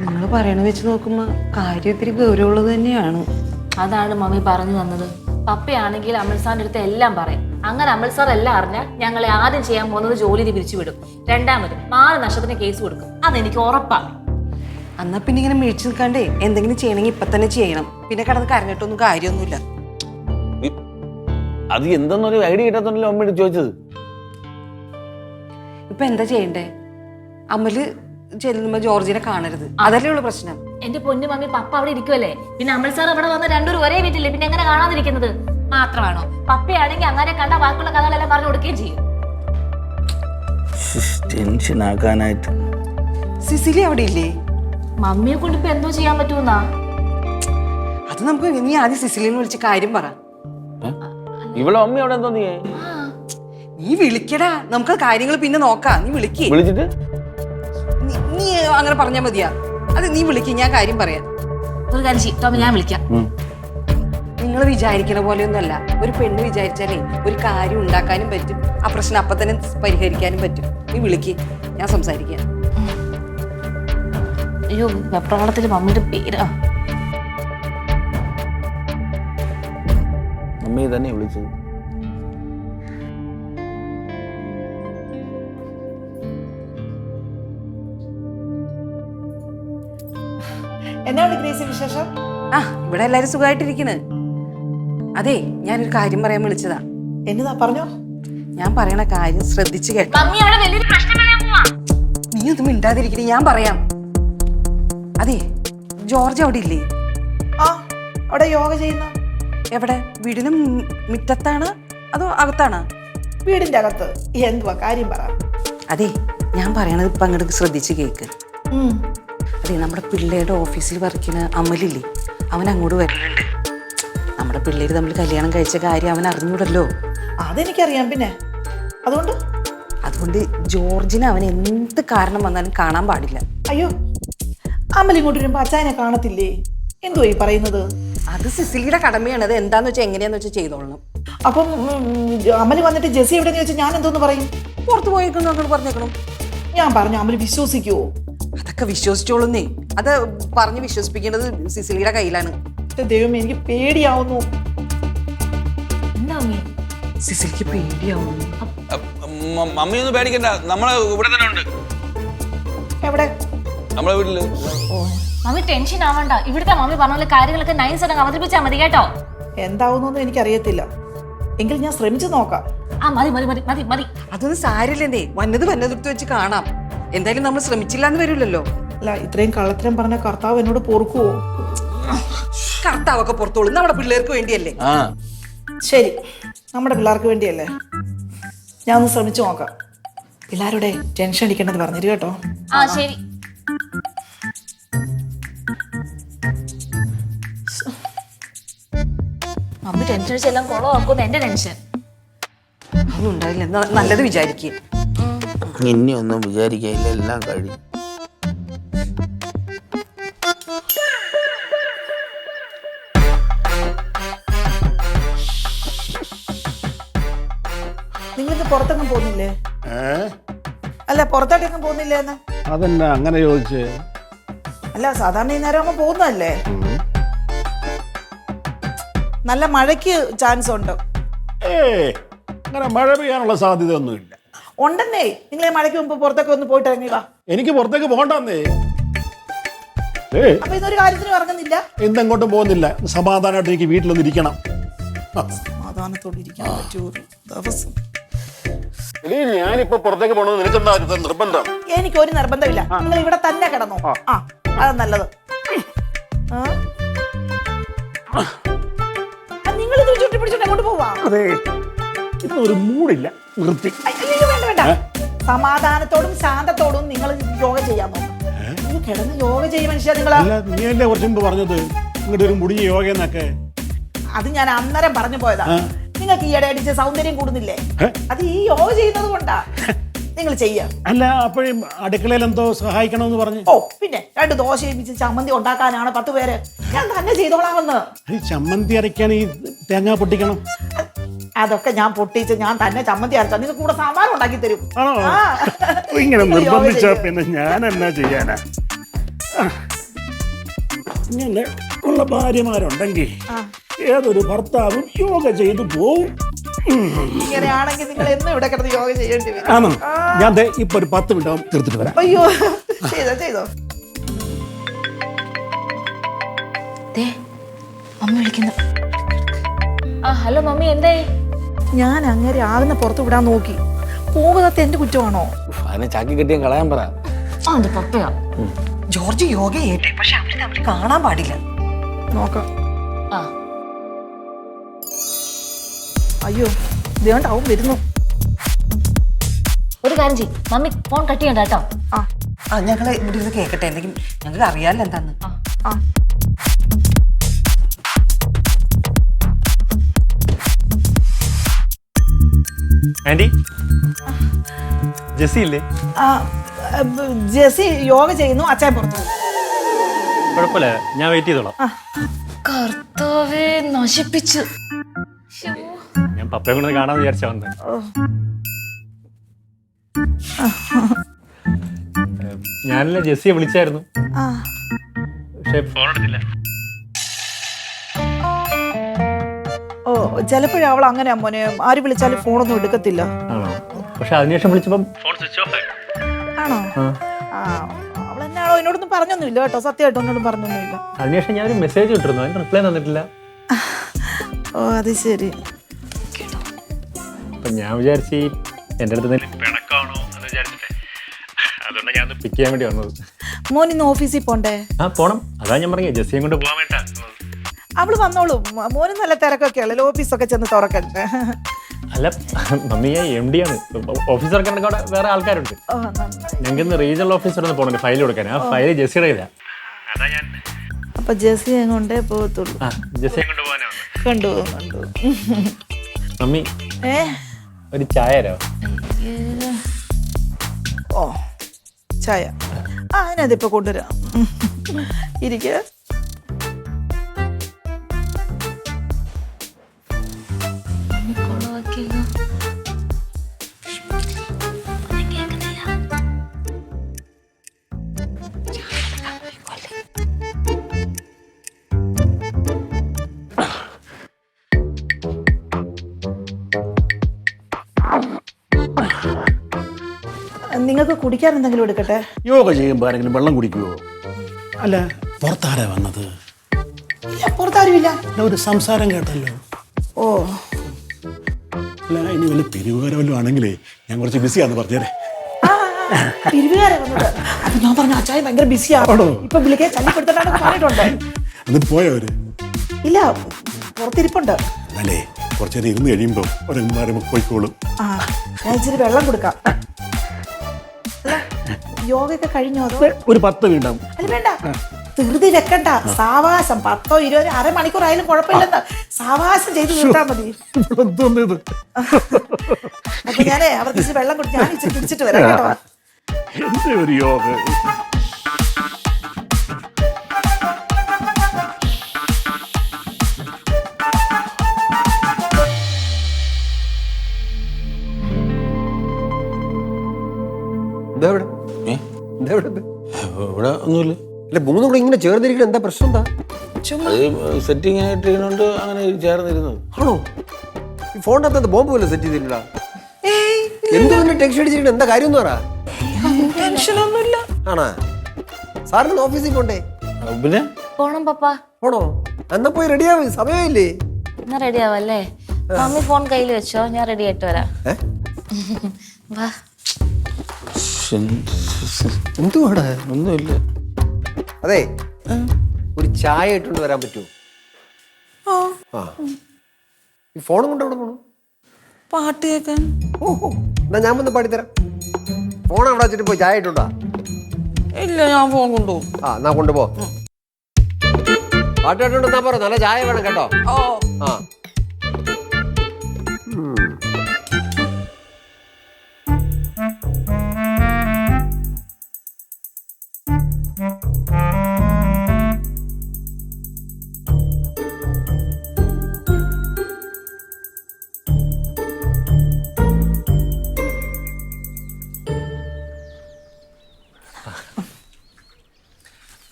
നിങ്ങൾ പറയണ വെച്ച് നോക്കുമ്പോ കാര്യം ഇത്തിരി ഗൗരവമുള്ളത് തന്നെയാണ്. അതാണ് മമ്മി പറഞ്ഞു തന്നത്. പപ്പയാണെങ്കിൽ അമൽ സാറിന്റെ അടുത്ത് എല്ലാം പറയും. അങ്ങനെ അമൽ സാർ എല്ലാം അറിഞ്ഞാൽ ഞങ്ങളെ ആദ്യം ചെയ്യാൻ പോകുന്നത് ജോലി പിരിച്ചുവിടും. രണ്ടാമത് നാല് നഷ്ടത്തിന് കേസ് കൊടുക്കും. അതെനിക്ക് ഉറപ്പാണ് എന്നാ പിന്നെ ഇങ്ങനെ മേടിച്ചു നിൽക്കാണ്ടേ എന്തെങ്കിലും ചെയ്യണമെങ്കിൽ ഇപ്പൊ തന്നെ ചെയ്യണം. പിന്നെ കടന്ന് കരഞ്ഞിട്ടൊന്നും കാര്യമൊന്നുമില്ല. അത് എന്തെന്നൊരു ഐഡിയ കിട്ടാത്തോണ്ടല്ലോ അമ്മ ചോദിച്ചത്? ഇപ്പൊ എന്താ ചെയ്യണ്ടേ? അമൽ ചെല്ലുമ്പോ ജോർജിനെ കാണരുത്. അതല്ലേ ഉള്ളു പ്രശ്നം. എന്റെ പൊന്നു മമ്മി പപ്പ അവിടെ ഇരിക്കുമല്ലേ പിന്നെ അമൽ സാർ അവിടെ വന്ന രണ്ടുപേരും ഒരേ വീട്ടില്ലേ പിന്നെ എങ്ങനെ കാണാതിരിക്കുന്നത്? മാത്രമാണോ? പപ്പയാണെങ്കിൽ അങ്ങനെ കണ്ട ബാക്കിയുള്ള കഥകളെല്ലാം പറഞ്ഞു കൊടുക്കുകയും ചെയ്യും. ടെൻഷൻ ആക്കാനായിട്ട്. സിസിലി അവിടെ ഇല്ലേ? മമ്മിയെ കൊണ്ട് ഇപ്പൊ എന്തോ ചെയ്യാൻ പറ്റൂന്നാ അത് നമുക്ക് നീ ആദ്യം സിസിലിനെ വിളിച്ച് കാര്യം പറ. ഇവളെ അമ്മ അവിടെ എന്തോ നീ നീ വിളിക്കടാ. നമുക്ക് കാര്യങ്ങൾ പിന്നെ നോക്കാം. നീ വിളിക്കേ. വിളിച്ചിട്ട്? നീ- അങ്ങനെ പറഞ്ഞാ മതിയാ. അത് നീ വിളിക്കും ഞാൻ കാര്യം പറയാം. ഒരു കാര്യം ചെയ്യാം ടോമി ഞാൻ വിളിക്കാം. നിങ്ങൾ നിങ്ങൾ വിചാരിക്കണ പോലെയൊന്നുമല്ല. ഒരു പെണ്ണ് വിചാരിച്ചാലേ ഒരു കാര്യം ഉണ്ടാക്കാനും പറ്റും. ആ പ്രശ്നം അപ്പൊ തന്നെ പരിഹരിക്കാനും പറ്റും. നീ വിളിക്ക് ഞാൻ സംസാരിക്കാം. അയ്യോ വെപ്രാളത്തിൽ മമ്മിയുടെ പേരാ. മമ്മി തന്നെ വിളിച്ചത്. എന്നാണ് ഗ്രേസി വിശേഷം? ആ ഇവിടെ എല്ലാരും സുഖമായിട്ടിരിക്കണ്. അതെ ഞാനൊരു കാര്യം പറയാൻ വിളിച്ചതാ. എന്നതാ പറഞ്ഞോ? ഞാൻ പറയണ കാര്യം ശ്രദ്ധിച്ചു കേട്ടോ നീ ഒന്നും മിണ്ടാതിരിക്കണേ ഞാൻ പറയാം. അതെ ജോർജ് അവിടെ ഇല്ലേ? ആ അവിടെ യോഗ ചെയ്യുന്ന. എവിടെ? വീടിനും മുറ്റത്താണ് അതോ അകത്താണ്? വീടിന്റെ അകത്ത്. എന്തുവാ? കാര്യം പറ. അതെ ഞാൻ പറയണത് ഇപ്പൊ അങ്ങോട്ട് ശ്രദ്ധിച്ച് കേക്ക്. അതെ നമ്മുടെ പിള്ളേരുടെ ഓഫീസിൽ വർക്കിന് അമലില്ലേ? അവൻ അങ്ങോട്ട് വരുന്നുണ്ട് നമ്മുടെ പിള്ളേര് തമ്മിൽ കല്യാണം കഴിച്ച കാര്യം അവൻ അറിഞ്ഞൂടല്ലോ. അതെനിക്കറിയാം പിന്നെ. അതുകൊണ്ട്? അതുകൊണ്ട് ജോർജിന് അവൻ എന്ത് കാരണം വന്നാലും കാണാൻ പാടില്ല. അയ്യോ അമലിങ്ങോട്ട് ഇങ്ങോട്ട് വരുമ്പോ അച്ചായനെ കാണത്തില്ലേ? എന്തോ ഈ പറയുന്നത്? അത് സിസിലിയുടെ കടമയാണ്. അത് എന്താന്ന് വെച്ചാൽ എങ്ങനെയാന്ന് വെച്ചാൽ ചെയ്തോളണം. അപ്പം ഉം, അമൽ വന്നിട്ട് ജെസി എവിടെയെന്ന് വെച്ചാൽ ഞാൻ എന്തോന്ന് പറയും? പുറത്തു പോയേക്കുന്നു അങ്ങോട്ട് പറഞ്ഞേക്കണം? ഞാൻ പറഞ്ഞു അമൽ വിശ്വസിക്കുവോ? അതൊക്കെ വിശ്വസിച്ചോളുന്നേ. അത് പറഞ്ഞ് വിശ്വസിപ്പിക്കേണ്ടത് സിസിലിയുടെ കയ്യിലാണ്. ദൈവം എനിക്ക് പേടിയാവുന്നു. മമ്മി സിസിലിക്ക് പേടിയാവുന്നു. മമ്മിയൊന്നും പേടിക്കണ്ട. നമ്മളെ ഇവിടെ തന്നെ ഉണ്ട്. എവിടെ? നമ്മളെ വീട്ടിൽ. മമ്മി ടെൻഷൻ ആവണ്ട. ഇവിടുത്തെ മമ്മി പറഞ്ഞ പോലെ കാര്യങ്ങളൊക്കെ നൈസ് ആയിട്ട് അവതരിപ്പിച്ചാൽ മതി കേട്ടോ. എന്താവുന്നൊന്നും എനിക്കറിയത്തില്ല. എങ്കിൽ ഞാൻ ശ്രമിച്ചു നോക്കാം. ആ മതി മതി മതി മതി മതി. അതൊന്നും സാരില്ലെന്നേ. വന്നത് വന്നതെടുത്ത് വെച്ച് കാണാം. എന്തായാലും നമ്മൾ ശ്രമിച്ചില്ല എന്ന് വരില്ലല്ലോ. അല്ല ഇത്രയും കള്ളത്തരം പറഞ്ഞ കർത്താവ് എന്നോട് പൊറുക്കുവോ? കർത്താവൊക്കെ പുറത്തോളും. നമ്മുടെ പിള്ളേർക്ക് വേണ്ടിയല്ലേ? ആ. ശരി നമ്മുടെ പിള്ളേർക്ക് വേണ്ടിയല്ലേ? ഞാൻ ഒന്ന് ശ്രമിച്ചു നോക്കാം. പിള്ളേരുടെ ടെൻഷൻ അടിക്കേണ്ടത് പറഞ്ഞിരു കേട്ടോ. ആ ശരി. മമ്മി ടെൻഷൻ കുളമാക്കുന്നു എന്റെ ടെൻഷൻ. ഒന്നും ഉണ്ടായില്ല. നല്ലത് വിചാരിക്കുക ഇനി ഒന്നും വിചാരിക്കില്ല എല്ലാം കഴിഞ്ഞു. നിങ്ങൾക്ക് പുറത്തെങ്ങും പോകുന്നില്ലേ? അല്ല പുറത്തോട്ടെങ്ങും പോകുന്നില്ലേ എന്ന്? അതെന്നാ അങ്ങനെ ചോദിച്ചേ? അല്ല സാധാരണ ഈ നേരം ആകുമ്പോ പോകുന്നതല്ലേ? നല്ല മഴയ്ക്ക് ചാൻസ് ഉണ്ട് ഏ അങ്ങനെ മഴ പെയ്യാനുള്ള സാധ്യത ഒന്നുമില്ല ഉണ്ടെന്നേ. നിങ്ങൾ ഈ മഴയ്ക്ക് മുമ്പ് പുറത്തൊക്കെ ഒന്ന് പോയിട്ട് ഇറങ്ങി വാ. എനിക്ക് പുറത്തേക്ക് പോകണ്ടെന്നേ. ഏ. അപ്പൊ ഇന്നൊരു കാര്യത്തിന് ഇറങ്ങുന്നില്ല. എന്തെങ്ങോട്ടും പോകുന്നില്ല. സമാധാനമായിട്ട് എനിക്ക് വീട്ടിലൊന്ന് ഇരിക്കണം. സമാധാനത്തോടെ ഇരിക്കാൻ ദിവസം? എടീ, ഞാനിപ്പോ പുറത്തേക്ക് പോകണമെന്ന് നിനക്കെന്താ ഇത് നിർബന്ധം? എനിക്ക് ഒരു നിർബന്ധമില്ല. നിങ്ങൾ ഇവിടെ തന്നെ കിടന്നു. ആ. അത് നല്ലത്. നിങ്ങൾ ഇത് ചുറ്റി അങ്ങോട്ട് എങ്ങോട്ട് പോവാ? അതെ. ഒരു മൂടില്ല. നിർത്തി. വേണ്ട സമാധാനത്തോടും ശാന്തത്തോടും നിങ്ങൾ യോഗ ചെയ്യാൻ നോക്കാം. കിടന്ന് യോഗ ചെയ്യും മനുഷ്യ നിങ്ങൾ അല്ല നീ അല്ലേ കുറച്ച് മുമ്പ് പറഞ്ഞത് ഇങ്ങോട്ട് ഒരു മുടിഞ്ഞ യോഗ എന്നൊക്കെ അത് ഞാൻ അന്നേരം പറഞ്ഞു പോയതാ. നിങ്ങൾക്ക് ഈയിടെ അടിച്ച് സൗന്ദര്യം കൂടുന്നില്ലേ? അത് ഈ യോഗ ചെയ്യുന്നത് കൊണ്ടാ. നിങ്ങൾ ചെയ്യാം. അല്ല അപ്പോഴും അടുക്കളയിൽ എന്തോ സഹായിക്കണമെന്ന് പറഞ്ഞു. ഓ പിന്നെ രണ്ട് ദോശ ഇപ്പിച്ച് ചമ്മന്തി ഉണ്ടാക്കാനാണ് പത്ത് പേര്. ഞാൻ തന്നെ ചെയ്തോളാമെന്ന് ഈ ചമ്മന്തി അരയ്ക്കാൻ ഈ തേങ്ങ പൊട്ടിക്കണം. അതൊക്കെ ഞാൻ പൊട്ടിച്ച് ഞാൻ തന്നെ ചമ്മന്തി അരച്ചാ നിങ്ങൾ കൂടെ സാമ്പാർ ഉണ്ടാക്കി തരും. ആ. ഇങ്ങനെ നിർബന്ധിച്ച പിന്നെ ഞാൻ എന്നാ ചെയ്യാനാ? ഇങ്ങനെ ഉള്ള ഭാര്യമാരുണ്ടെങ്കിൽ ഏതൊരു ഭർത്താവും യോഗ ചെയ്തു പോവും. ഇങ്ങനെയാണെങ്കിൽ നിങ്ങൾ എന്നും ഇവിടെ കിടന്ന് യോഗ ചെയ്യേണ്ടി വരും. ആണോ? ഞാൻ ദേ ഇപ്പൊ ഒരു പത്ത് മിനിറ്റ് തീർത്തിട്ട് വരാം. അയ്യോ. ചെയ്തോ ചെയ്തോ. ദേ മമ്മി വിളിക്കുന്നു. ആ ഹലോ മമ്മി എന്തേ? ഞാൻ അങ്ങനെ ആകുന്ന പുറത്ത് വിടാൻ നോക്കി. പോകുന്നത് എന്റെ കുറ്റമാണോ? അതിനെ ചാക്കി കെട്ടിയാൻ കളയാൻ പറ. ആ അത് പപ്പയാ. ജോർജ് യോഗ ഏറ്റെ. പക്ഷെ അവർ തമ്മിൽ കാണാൻ പാടില്ല. നോക്കാം. ആ. അയ്യോ ഇതേണ്ട അവൻ വരുന്നു. ഒരു കാര്യം ചെയ്യ്. മമ്മി ഫോൺ കട്ട് ചെയ്യണ്ട കേട്ടോ. ആ. ആ ഞങ്ങളെ ഇവിടെ ഇരുന്ന് കേൾക്കട്ടെ എന്തെങ്കിലും ഞങ്ങൾക്ക് അറിയാമല്ലോ എന്താന്ന്. ആ. ആ. ആന്റി ജെസ്സി ഇല്ലേ? ആ ജെസി യോഗ ചെയ്യുന്നു അച്ഛൻ പുറത്തു. കുഴപ്പമില്ല ഞാൻ വെയിറ്റ് ചെയ്തോളാം. കർത്താവേ നശിപ്പിച്ചു. ഞാൻ പപ്പയെ കൊണ്ട് കാണാൻ വിചാരിച്ച വന്നത് ഞാനല്ലേ ജെസ്സിയെ വിളിച്ചായിരുന്നു. പക്ഷെ ഫോൺ എടുത്തില്ല. ചിലപ്പോഴും അവൾ അങ്ങനെ മോനെ ആര് വിളിച്ചാലും ഫോണൊന്നും എടുക്കത്തില്ല. പക്ഷെ അതിനുശേഷം വിളിച്ചപ്പം ഫോൺ സ്വിച്ച് ഓഫ് ആണോ? ആ. അവൾ എന്നാണോ എന്നോടൊന്നും പറഞ്ഞൊന്നുമില്ല കേട്ടോ സത്യമായിട്ട് എന്നോടും പറഞ്ഞൊന്നുമില്ല. അതിനുശേഷം ഞാൻ ഒരു മെസ്സേജ് ഇട്ടിരുന്നു അതിന് റിപ്ലൈ തന്നിട്ടില്ല. ഓ അത് ശരി. ഞാൻ വിചാരിച്ച് ഈ എന്റെ അടുത്ത് പിണക്കാണോ എന്ന് വിചാരിച്ചിട്ടേ. അതുകൊണ്ട് ഞാൻ പിക്ക് ചെയ്യാൻ വേണ്ടി വന്നത്. മോൻ ഇന്ന് ഓഫീസിൽ പോണ്ടേ? ആ പോണം. അതാ ഞാൻ പറഞ്ഞത് ജെസ്സിയും കൊണ്ട് പോകാൻ വേണ്ട അവൾ വന്നോളൂ. മോനും നല്ല തിരക്കൊക്കെ ഉള്ളല്ലോ ഓഫീസൊക്കെ ചെന്ന് തുറക്കണ്ട് അല്ല മമ്മി ഞാൻ എം ഡി ആണ്. ഓഫീസർ അവിടെ വേറെ ആൾക്കാരുണ്ട്. ഞങ്ങൾക്ക് ഇന്ന് റീജിയണൽ ഓഫീസർ ഒന്ന് പോകണം ഫയൽ കൊടുക്കാൻ. ആ ഫയൽ ജെസ്സിയുടെ ഇല്ല അപ്പൊ ജെസ്സി കൊണ്ടേ പോകത്തുള്ളൂ. ആ ജെസ്സിയെ കൊണ്ട് പോകാനാണ് കണ്ടു കണ്ടു മമ്മി ഏ? ഒരു ചായ ഓ ചായ. ആ അതിനകത്ത് ഇപ്പൊ കൊണ്ടുവരാം. ഇരിക്കുക നിങ്ങൾക്ക് കുടിക്കാൻ എന്തെങ്കിലും എടുക്കട്ടെ? യോഗ ചെയ്യുമ്പോൾ ആരെങ്കിലും വെള്ളം കുടിക്കുവോ? അല്ല പുറത്താരാ വന്നത്? ഇല്ല പുറത്താരുമില്ല. അല്ല, ഒരു സംസാരം കേട്ടല്ലോ. ഓ. അല്ല ഇനി വല്ല പിരിവുകാരോ വല്ലതും ആണെങ്കിലേ ഞാൻ കുറച്ച് ബിസിയാന്ന് പറഞ്ഞേരെ. ആ, പിരിവുകാരെ വന്നത്. അപ്പൊ ഞാൻ പറഞ്ഞു അച്ചായ ഭയങ്കര ബിസിയാണ് ആണോ? ഇപ്പൊ വിളിക്കാൻ ശല്യപ്പെടുത്തണ്ടാണെന്ന് പറഞ്ഞിട്ടുണ്ട്. എന്നിട്ട് ഇല്ല പുറത്തിരിപ്പുണ്ട്. അല്ലേ കുറച്ചേരം ഇരുന്ന് കഴിയുമ്പോൾ ഒരു പോയിക്കോളും. ആ ഞാൻ ഇച്ചിരി വെള്ളം കൊടുക്കാം. യോഗയൊക്കെ കഴിഞ്ഞോ അതോ? ഒരു പത്ത് വീണ്ടാവും അല്ല വേണ്ട. ധൃതി വെക്കണ്ട. സാവാസം. പത്തോ ഇരുപതോ അരമണിക്കൂർ ആയാലും കുഴപ്പമില്ലെന്ന് സാവാസം ചെയ്ത് തീർത്താൽ മതി. അപ്പൊ ഞാനേ അവർക്ക് ഇച്ചിരി വെള്ളം കൊടുത്ത് ഞാൻ ഇച്ചിരി കുടിച്ചിട്ട് വരാം കേട്ടോ. ഒരു യോഗ? ഇതെവിടെ? ഇതെവിടെ ഇത്? ഇവിടെ? ഒന്നുമില്ല. അല്ല മൂന്നും കൂടെ ഇങ്ങനെ ചേർന്നിരിക്കണം എന്താ പ്രശ്നം എന്താ? സെറ്റിംഗ് ആയിട്ട് ഇരുന്നുകൊണ്ട് അങ്ങനെ ചേർന്നിരുന്നത് ആണോ? ഈ ഫോണിന്റെ അകത്ത് ബോംബ് പോലെ സെറ്റ് ചെയ്തിട്ടില്ല എന്തുകൊണ്ട് ടെൻഷൻ അടിച്ചിട്ട് എന്താ കാര്യം എന്ന് പറ. ടെൻഷനൊന്നുമില്ല. ആണാ? സാറിന് ഓഫീസിൽ പോണ്ടേ? പിന്നെ? പോണം പപ്പ. പോണോ എന്നാ പോയി റെഡിയാവും സമയമില്ലേ? എന്നാ റെഡിയാവല്ലേ മമ്മി ഫോൺ കയ്യിൽ വെച്ചോ ഞാൻ റെഡി ആയിട്ട് വരാം? വാ. എന്തുവാടാ? ഒന്നുമില്ല. അതെ. ഒരു ചായ ഇട്ടുകൊണ്ട് വരാൻ പറ്റുമോ? ആ. ഈ ഫോണും കൊണ്ട് അവിടെ പോണു? പാട്ട് കേൾക്കാൻ ഓഹോ. എന്നാ ഞാൻ വന്ന് പാടിത്തരാം. ഫോൺ അവിടെ വെച്ചിട്ട് പോയി ചായ ഇട്ടുണ്ടോ ഇല്ല ഞാൻ ഫോൺ കൊണ്ടുപോകും ആ എന്നാ കൊണ്ടുപോ പാട്ട് കേട്ടോണ്ട് എന്നാ പറ. നല്ല ചായ വേണം കേട്ടോ. ഓ. ആ.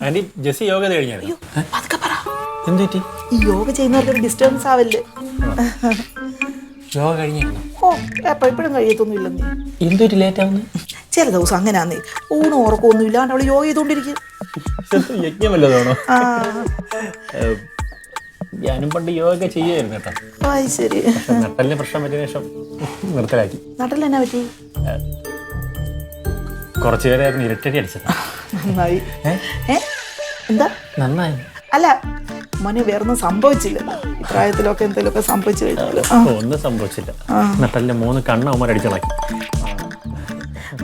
ആന്റി ജെസ്സി യോഗ കഴിഞ്ഞായിരുന്നു? പതുക്കെ പറ. എന്തുപറ്റി ഈ യോഗ ചെയ്യുന്നവർക്ക് ഡിസ്റ്റർബൻസ് ആവല്ലേ? യോഗ കഴിഞ്ഞായിരുന്നു ഓ എപ്പ എപ്പോഴും കഴിയത്തൊന്നുമില്ലെന്നേ. ലേറ്റ് ആവുന്നു? ചില ദിവസം അങ്ങനെയാന്നേ ഊണും ഉറക്കമൊന്നും ഇല്ലാണ്ട് അവൾ യോഗ ചെയ്തോണ്ടിരിക്കും യജ്ഞം വല്ലതാണോ? ആ. ഞാനും പണ്ട് യോഗ ചെയ്യായിരുന്നു കേട്ടോ. ശരി. നട്ടലിന് പ്രശ്നം പറ്റിയ ശേഷം നിർത്തലാക്കി. നട്ടൽ എന്നാ പറ്റി? കുറച്ചു പേരായിരുന്നു ഇരട്ടടി അടിച്ചത്. നന്നായി. ഏ? എന്താ? നന്നായി. അല്ല മോനെ വേറൊന്നും സംഭവിച്ചില്ല. പ്രായത്തിലൊക്കെ എന്തെങ്കിലുമൊക്കെ സംഭവിച്ചു കഴിഞ്ഞാൽ. ഒന്നും സംഭവിച്ചില്ല. നട്ടലിന്റെ മൂന്ന് കണ്ണവന്മാർ മക്കൾ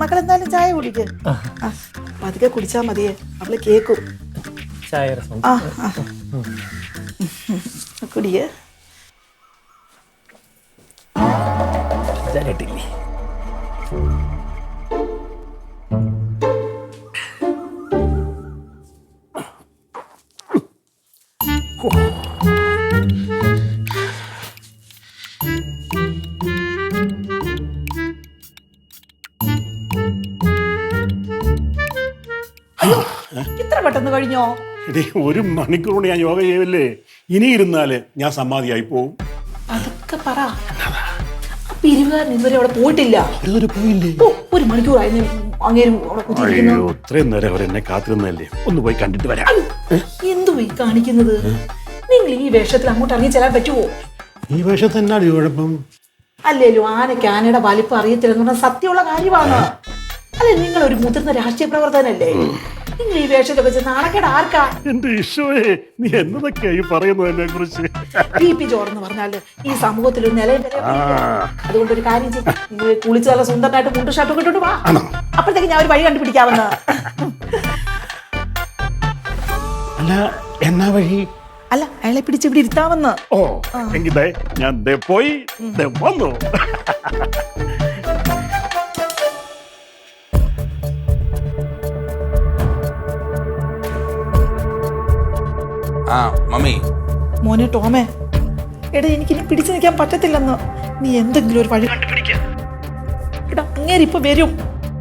മക്കളെന്തായാലും ചായ കുടിക്ക്. പതുക്കെ കുടിച്ചാ മതിയേ. അവൾ കേക്കും. ചായ കുടിയേ കേട്ടില്ലേ ഇത്ര പെട്ടെന്ന് കഴിഞ്ഞോ? എടീ ഒരു മണിക്കൂർ കൊണ്ട് ഞാൻ യോഗ ചെയ്യല്ലേ? ഇനി ഇരുന്നാൽ ഞാൻ സമാധിയായി പോവും. അതൊക്കെ പറ. ഇതുവരെ അവിടെ പോയിട്ടില്ല. ഇതുവരെ പോയില്ലേ? ഓ, ഒരു മണിക്കൂറായി അങ്ങേരും അവിടെ കുത്തിയിരിക്കുന്നു. അയ്യോ ഇത്രയും നേരം അവർ എന്നെ കാത്തിരുന്നല്ലേ ഒന്ന് പോയി കണ്ടിട്ട് വരാം. എന്തു ഈ കാണിക്കുന്നത്? നിങ്ങൾ ഈ വേഷത്തിൽ അങ്ങോട്ട് ഇറങ്ങി ചെല്ലാൻ പറ്റുമോ ഈ വേഷത്തിൽ എന്നാടി കുഴപ്പം? അല്ലല്ലോ ആനയ്ക്ക് ആനയുടെ വലിപ്പം അറിയത്തില്ലെന്ന് പറഞ്ഞാൽ സത്യമുള്ള കാര്യമാണ്. അല്ലെ നിങ്ങൾ ഒരു മുതിർന്ന രാഷ്ട്രീയ പ്രവർത്തനല്ലേ നിങ്ങൾ ഈ വേഷത്തിലൊക്കെ ചെന്ന് നാണക്കേട് ആർക്കാ? എന്റെ ഈശോയെ നീ എന്നതൊക്കെയാ ഈ പറയുന്നത് എന്നെ കുറിച്ച് പി. പി ചോറെന്ന് പറഞ്ഞാൽ ഈ സമൂഹത്തിൽ ഒരു നിലയും വിലയും ഇല്ല. അതുകൊണ്ട് ഒരു കാര്യം ചെയ്യും. നിങ്ങൾ കുളിച്ച് നല്ല സുന്ദരനായിട്ട് മുണ്ട് ഷർട്ടൊക്കെ ഇട്ടിട്ട് വാ. അപ്പോഴത്തേക്ക് ഞാൻ ഒരു വഴി കണ്ടുപിടിക്കാമെന്ന്. അല്ല എന്നാ വഴി? അല്ല അയാളെ പിടിച്ച് ഇവിടെ ഇരുത്താമെന്ന്. ഓ എങ്കിൽ ഞാൻ ദേ പോയി ദേ വന്നു. ആ മമ്മി. മോനെ ടോമേ. എടാ എനിക്കിനി പിടിച്ചു നിൽക്കാൻ പറ്റത്തില്ലെന്ന്. നീ എന്തെങ്കിലും ഒരു വഴി കണ്ടുപിടിക്ക. എടാ അങ്ങേര് ഇപ്പൊ വരും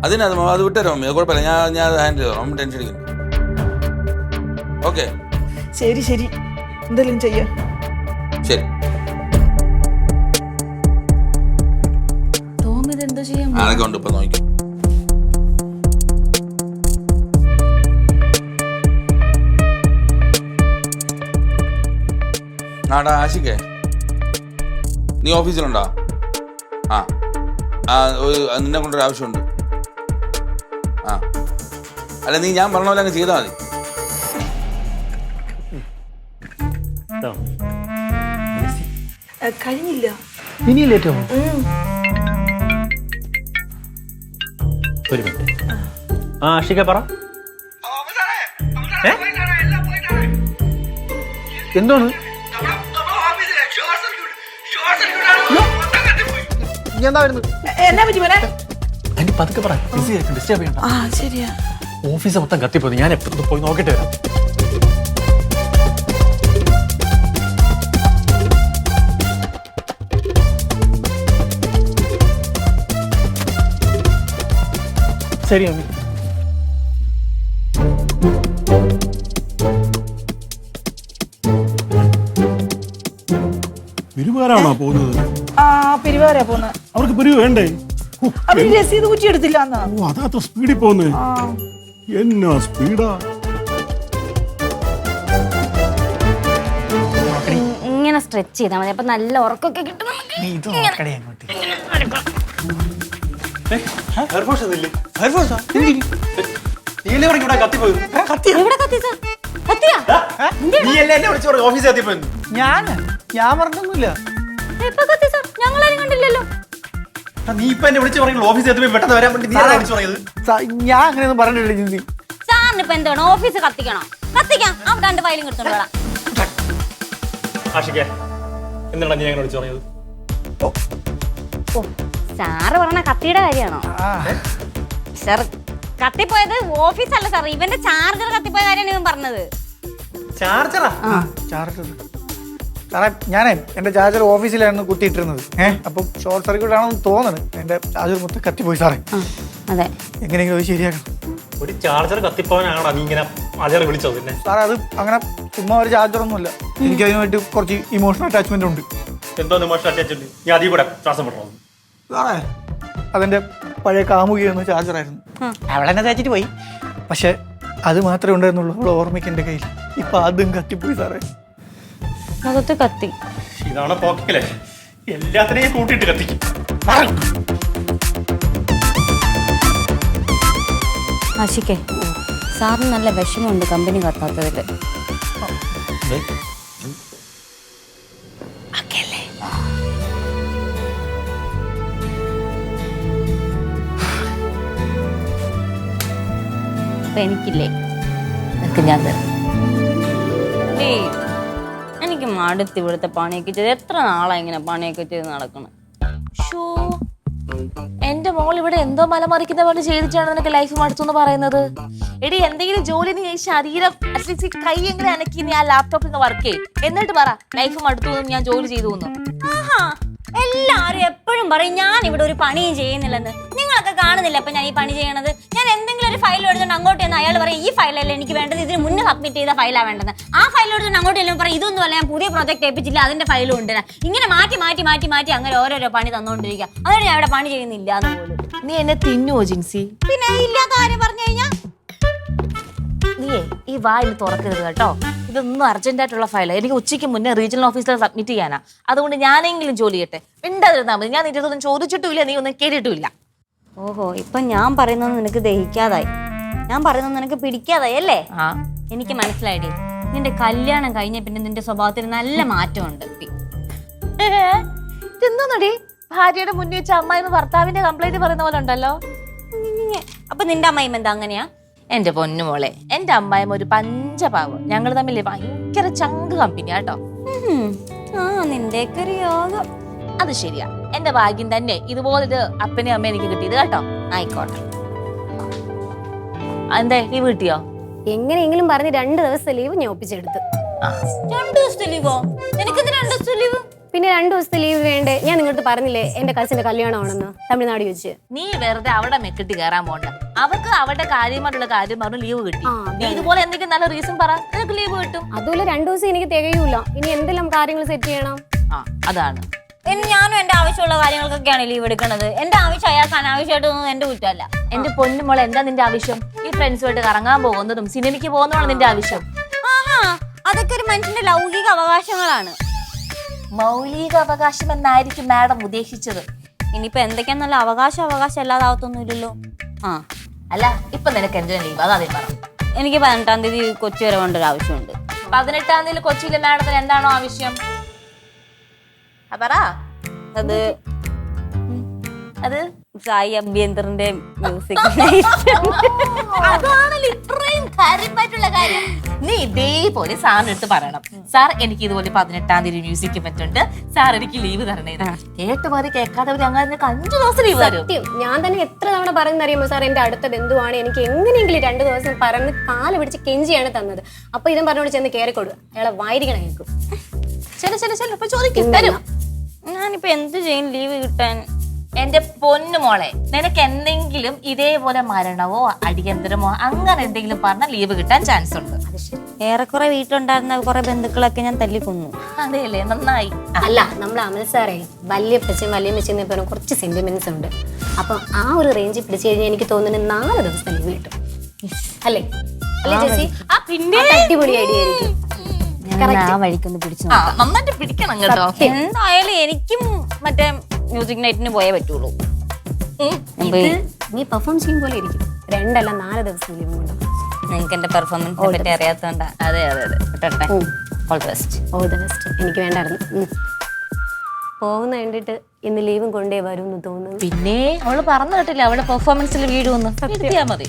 അതിനത് അത് അത് കുഴപ്പമില്ല. ഞാൻ ഞാൻ ഹാൻഡിൽ ചെയ്തോളാം. ടെൻഷൻ അടിക്കുന്നു ഓക്കെ. ശരി ശരി. എന്തെങ്കിലും ചെയ്യ. ശരി. ടോം ഇത് എന്തോ ചെയ്യാൻ ആ, അതൊക്കെ ഉണ്ട് ഇപ്പൊ നോക്കി. ആടാ ആശിക്കേ. നീ ഓഫീസിലുണ്ടോ? ആ. ആ ഒരു നിന്നെ കൊണ്ടൊരു ആവശ്യമുണ്ട് ആ. അല്ല നീ ഞാൻ പറഞ്ഞ പോലെ അങ്ങ് ചെയ്താൽ മതി. ഏ, കഴിഞ്ഞില്ല. ഇനി ലേറ്റ് ആവും ഉം. ഒരു മിനിറ്റ്. ആ. ആഷിക പറ. എന്താണ്? എന്താ? വരുന്നത്? എ, എന്നാ പറ്റി മോനെ? അതിന് പതുക്കെ പറ. ഡിസ്റ്റർബ് ചെയ്യണ്ട. ആ ശരിയാ. ഓഫീസ് മൊത്തം കത്തിപ്പോയി. ഞാൻ എപ്പോഴും പോയി നോക്കിട്ട് വരാം. ശരി അമ്മി പിരിവാരാണോ പോകുന്നത്? ആ പിരിവാരാ അവർക്ക് പിരിവ് വേണ്ടേ? അവർ രസീത് കുറ്റി എടുത്തില്ല ഓ അതാ സ്പീഡിൽ പോകുന്നേ. എന്നാ സ്പീഡാ? ഇങ്ങനെ സ്ട്രെച്ച് ചെയ്താൽ മതി. അപ്പൊ നല്ല ഉറക്കൊക്കെ കിട്ടും നമുക്ക് എവിടെ കത്തി സർ കത്തിയാ? ഓഫീസിൽ എത്തിപ്പോയി ഞാൻ ഞാൻ പറഞ്ഞൊന്നുമില്ല. എപ്പോ കത്തി സർ? ഞങ്ങളാരും കണ്ടില്ലല്ലോ. നീ ഇപ്പൊ എന്നെ വിളിച്ച് പറയുള്ളൂ ഓഫീസിൽ എത്തിപ്പോയി പെട്ടെന്ന് വരാൻ വേണ്ടി നീ വിളിച്ച് പറയുന്നത്? ഞാൻ അങ്ങനെയൊന്നും പറഞ്ഞിട്ടില്ല ജിന്തി സാറിന് ഇപ്പൊ എന്താണ് ഓഫീസ് കത്തിക്കണോ? കത്തിക്കാം. ആ രണ്ട് ഫയലും വേണം ആഷിക്കേ എന്താണ് നീ ഞങ്ങളെ ഓ. പറഞ്ഞത് സാറ് പറഞ്ഞ കത്തിയുടെ കാര്യമാണോ? സാർ കത്തിപ്പോയത് ഓഫീസ് അല്ല സാർ ഇവന്റെ ചാർജർ കത്തിപ്പോയ കാര്യമാണ് ഇവൻ പറഞ്ഞത്. ചാർജറാ? ചാർജർ. സാറേ ഞാനേ എന്റെ ചാർജർ ഓഫീസിലായിരുന്നു കുത്തിയിട്ടിരുന്നത്. ഏഹ് അപ്പം ഷോർട്ട് സർക്യൂട്ട് ആണെന്ന് തോന്നുന്നത് എന്റെ ചാർജർ മൊത്തം കത്തിപ്പോയി സാറേ. അതെ. എങ്ങനെയെങ്കിലും അത് ശരിയാക്കണം. ഒരു ചാർജർ കത്തിപ്പോവാനാണോ നീ ഇങ്ങനെ ആചാരം വിളിച്ചത് പിന്നെ? സാറേ അത് അങ്ങനെ ചുമ്മാ ഒരു ചാർജർ ചാർജറൊന്നുമില്ല. എനിക്ക് അതിനുമായിട്ട് കുറച്ച് ഇമോഷണൽ അറ്റാച്ച്മെന്റ് ഉണ്ട്. എന്തോ ഇമോഷണൽ അറ്റാച്ച്മെന്റ് ഞാൻ അതീ കൂടെ ശ്വാസം വിടണം? സാറേ അതെന്റെ പഴയ കാമുകി എന്ന ചാർജറായിരുന്നു അവളെന്നെ തേച്ചിട്ട് പോയി. പക്ഷെ അത് മാത്രമേ ഉണ്ടായിരുന്നുള്ളൂ ഓർമ്മയ്ക്ക് എന്റെ കയ്യിൽ. ഇപ്പൊ അതും കത്തിപ്പോയി സാറേ. മുഖത്ത് കത്തി. ഇതാണ് എല്ലാത്തിനെയും കൂട്ടിയിട്ട് കത്തിക്കും. ആശിക്കേ സാറിന് നല്ല വിഷമമുണ്ട് കമ്പനി കത്താത്തതിൽ അപ്പൊ എനിക്കില്ലേ? നിനക്ക് ഞാൻ തരാം. എനിക്ക് മടുത്ത് ഇവിടുത്തെ പണിയൊക്കെ ചെയ്ത് എത്ര നാളാ ഇങ്ങനെ പണിയൊക്കെ ചെയ്ത് നടക്കണം? ഷോ എന്റെ മോൾ ഇവിടെ എന്തോ മലമറിക്കുന്ന പോലെ ചെയ്തിട്ടാണ് നിനക്ക് ലൈഫ് മടുത്തു എന്ന് പറയുന്നത്. എടി എന്തെങ്കിലും ജോലി നീ ശരീരം അറ്റ്ലീസ്റ്റ് കൈ എങ്ങനെ അനക്കി നീ ആ ലാപ്ടോപ്പിൽ നിന്ന് വർക്ക് ചെയ്യും. എന്നിട്ട് പറ ലൈഫ് മടുത്തു ഞാൻ ജോലി ചെയ്തു ആഹാ, എല്ലാരും എപ്പോഴും പറയും ഞാൻ ഇവിടെ ഒരു പണിയും ചെയ്യുന്നില്ലെന്ന്. നിങ്ങളൊക്കെ കാണുന്നില്ല അപ്പൊ ഞാൻ ഈ പണി ചെയ്യണത്? ഞാൻ എന്തെങ്കിലും ഒരു ഫയൽ എടുത്തുകൊണ്ട് അങ്ങോട്ട് ചെന്ന് അയാൾ പറയും ഈ ഫയലല്ലേ എനിക്ക് വേണ്ടത്? ഇതിന് മുന്നേ സബ്മിറ്റ് ചെയ്ത ഫയലാണ് വേണ്ടത്. ആ ഫയൽ എടുത്തുകൊണ്ട് അങ്ങോട്ട് ചെല്ലുമ്പോൾ പറയും ഇതൊന്നും അല്ല ഞാൻ പുതിയ പ്രോജക്റ്റ് ഏൽപ്പിച്ചില്ല അതിന്റെ ഫയലും ഉണ്ട്. ഇങ്ങനെ മാറ്റി മാറ്റി മാറ്റി മാറ്റി അങ്ങനെ ഓരോരോ പണി തന്നോണ്ടിരിക്കുക അതുകൊണ്ട് ഞാൻ ഇവിടെ പണി ചെയ്യുന്നില്ല എന്ന് പോലും. നീ എന്നെ തിന്നുവോ ജിൻസി? പിന്നെ ഇല്ലാത്ത കാര്യം പറഞ്ഞു കഴിഞ്ഞാൽ നീയേ ഈ വായിൽ തുറക്കരുത് കേട്ടോ. ഇതൊന്നും അർജന്റ് ആയിട്ടുള്ള ഫയലാണ് എനിക്ക് ഉച്ചയ്ക്ക് മുന്നേ റീജിയണൽ ഓഫീസിൽ സബ്മിറ്റ് ചെയ്യാനാ. അതുകൊണ്ട് ഞാനെങ്കിലും ജോലി ചെയ്യട്ടെ. മിണ്ടാതിരുന്നാ മതി. ഞാൻ നിന്റെ ഒന്നും ചോദിച്ചിട്ടുമില്ല നീ ഒന്നും കേട്ടിട്ടുമില്ല. ഓഹോ ഇപ്പൊ ഞാൻ പറയുന്നത് നിനക്ക് ദഹിക്കാതായി. ഞാൻ പറയുന്നത് നിനക്ക് പിടിക്കാതായി അല്ലേ? ആ. എനിക്ക് മനസ്സിലായി നിന്റെ കല്യാണം കഴിഞ്ഞ പിന്നെ നിന്റെ സ്വഭാവത്തിൽ നല്ല മാറ്റമുണ്ട്. ഇതെന്തോന്നടി? ഭാര്യയുടെ മുന്നിൽ വെച്ച അമ്മായിന്ന് ഭർത്താവിന്റെ കംപ്ലൈന്റ് പറയുന്ന പോലെ ഉണ്ടല്ലോ. അപ്പൊ നിന്റെ അമ്മയും എന്താ അങ്ങനെയാ? എന്റെ പൊന്നുമോളെ എന്റെ അമ്മായിම ഒരു പഞ്ചപാവം. ഞങ്ങൾ തമ്മിൽ ഭയങ്കര ചങ്ക് കമ്പനി കേട്ടോ ആ നിന്റെയൊക്കെ ഒരു യോഗം. അത് ശരിയാ. എന്റെ ഭാഗ്യം തന്നെ ഇതുപോലൊരു അപ്പനെയും അമ്മയും എനിക്ക് കിട്ടിയത് കേട്ടോ. ആയിക്കോട്ടെ. എന്തേ നീ വീട്ടിയോ? എങ്ങനെയെങ്കിലും പറഞ്ഞ് രണ്ട് ദിവസം ലീവ് ഞാൻ ഒപ്പിച്ചെടുത്ത്. രണ്ടു ദിവസത്തെ ലീവോ? പിന്നെ രണ്ടു ദിവസത്തെ ലീവ് വേണ്ടേ? ഞാൻ നിങ്ങളടുത്ത് പറഞ്ഞില്ലേ എന്റെ കസിന്റെ കല്യാണമാണെന്ന് തമിഴ്നാട് ചോദിച്ച്. നീ വെറുതെ അവിടെ മെക്കിട്ട് കയറാൻ പോണ്ട. അവർക്ക് അവരുടെ കാര്യമായിട്ടുള്ള കാര്യം പറഞ്ഞു ലീവ് കിട്ടി. നീ ഇതുപോലെ എന്തെങ്കിലും നല്ല റീസൺ പറ നിനക്ക് ലീവ് കിട്ടും. അതുപോലെ രണ്ടു ദിവസം എനിക്ക് തികയൂല. ഇനി എന്തെല്ലാം കാര്യങ്ങൾ സെറ്റ് ചെയ്യണം? ആ അതാണ്. ഇനി ഞാനും എന്റെ ആവശ്യമുള്ള കാര്യങ്ങൾക്കൊക്കെയാണ് ലീവ് എടുക്കുന്നത്. എന്റെ ആവശ്യം അയാൾക്ക് അനാവശ്യമായിട്ടൊന്നും എന്റെ കുറ്റമല്ല. എന്റെ പൊന്നുമോളെ എന്താ നിന്റെ ആവശ്യം? ഈ ഫ്രണ്ട്സുമായിട്ട് കറങ്ങാൻ പോകുന്നതും സിനിമയ്ക്ക് പോകുന്നതാണ് നിന്റെ ആവശ്യം. ആഹാ അതൊക്കെ ഒരു മനുഷ്യന്റെ ലൗകിക അവകാശങ്ങളാണ്. മൗലിക അവകാശം എന്നായിരിക്കും മാഡം ഉദ്ദേശിച്ചത്. ഇനിയിപ്പോ എന്തൊക്കെയാന്നല്ല അവകാശം അവകാശം അല്ലാതാവത്തൊന്നുമില്ലല്ലോ. ആ. അല്ല ഇപ്പൊ നിനക്ക് എന്തിനാ ലീവ് അതാദ്യം പറഞ്ഞു എനിക്ക് പതിനെട്ടാം തീയതി കൊച്ചി വരെ കൊണ്ടൊരു ആവശ്യമുണ്ട്. പതിനെട്ടാം തീയതി കൊച്ചിയിലെ മാഡത്തിന് എന്താണോ ആവശ്യം? പറ. അത് അത് സായി അഭ്യന്തറിന്റെ മ്യൂസിക് അതാണല്ലോ ഇത്രയും കാര്യമായിട്ടുള്ള കാര്യം. നീ ഇതേപോലെ സാറിന് എടുത്ത് പറയണം. സാർ എനിക്ക് ഇതുപോലെ പതിനെട്ടാം തീയതി മ്യൂസിക് പറ്റുണ്ട് സാർ എനിക്ക് ലീവ് തരണേ കേട്ട് മാറി കേൾക്കാതെ അങ്ങനെ നിനക്ക് അഞ്ചു ദിവസം ലീവ് തരും. സത്യം. ഞാൻ തന്നെ എത്ര തവണ പറയുന്നറിയുമോ സാർ എന്റെ അടുത്ത ബന്ധുവാണ് എനിക്ക് എങ്ങനെയെങ്കിലും രണ്ടു ദിവസം പറഞ്ഞ് കാൽ പിടിച്ച് കെഞ്ചിയാണ് തന്നത്. അപ്പൊ ഇതും പറഞ്ഞോട് ചെന്ന് കയറിക്കൊടു അയാളെ വായിരിക്കണം കേൾക്കും ചില ചില ചില ഇപ്പൊ ചോദിക്കും തരും. ഞാനിപ്പോ എന്ത് ചെയ്യും? ലീവ് കിട്ടാൻ എന്റെ പൊന്നു മോളെ നിനക്ക് എന്തെങ്കിലും ഇതേപോലെ മരണമോ അടിയന്തരമോ അങ്ങനെ എന്തെങ്കിലും പറഞ്ഞാൽ ലീവ് കിട്ടാൻ ചാൻസ് ഉണ്ട്. ഏറെക്കുറെ വീട്ടിലുണ്ടായിരുന്ന കുറെ ബന്ധുക്കളൊക്കെ ഞാൻ തല്ലിക്കൊന്നു അതെയല്ലേ? നന്നായി. അല്ല നമ്മൾ അമൽ സാറേ പച്ചയും വലിയ എന്ന് പറഞ്ഞ കുറച്ച് സെന്റിമെന്റ്സ് ഉണ്ട്. അപ്പൊ ആ ഒരു റേഞ്ച് പിടിച്ചു കഴിഞ്ഞാൽ എനിക്ക് തോന്നുന്നു നാല് ദിവസം ലീവ് കിട്ടും. അല്ലേ? അല്ലേ ചേച്ചി? ആ പിന്നെ? അടിപൊളി ഐഡിയ ആയിരിക്കും. ഞാൻ ആ വഴിക്കൊന്ന് പിടിച്ചു നന്നായിട്ട് പിടിക്കണം കേട്ടോ. എന്തായാലും എനിക്കും മറ്റേ മ്യൂസിക് നൈറ്റിന് പോയേ പറ്റുള്ളൂ. ഇത്. നീ പെർഫോം ചെയ്യും പോലെ ഇരിക്കും. രണ്ടല്ല നാല് ദിവസം ലീവ് കൊണ്ട് നിങ്ങൾക്ക് എന്റെ പെർഫോമൻസിനെ പറ്റി അറിയാത്തതുകൊണ്ട്. അതെ അതെ അതെ. വിട്ടട്ടെ. All the best all the best എനിക്ക് വേണ്ടായിരുന്നു. പോകുന്ന കണ്ടിട്ട് ഇന്ന് ലീവും കൊണ്ടേ വരും എന്ന് തോന്നുന്നു. പിന്നെ അവൾ പറഞ്ഞു കേട്ടില്ല. അവളെ പെർഫോമൻസിൽ വീഴുമെന്ന്. മതി.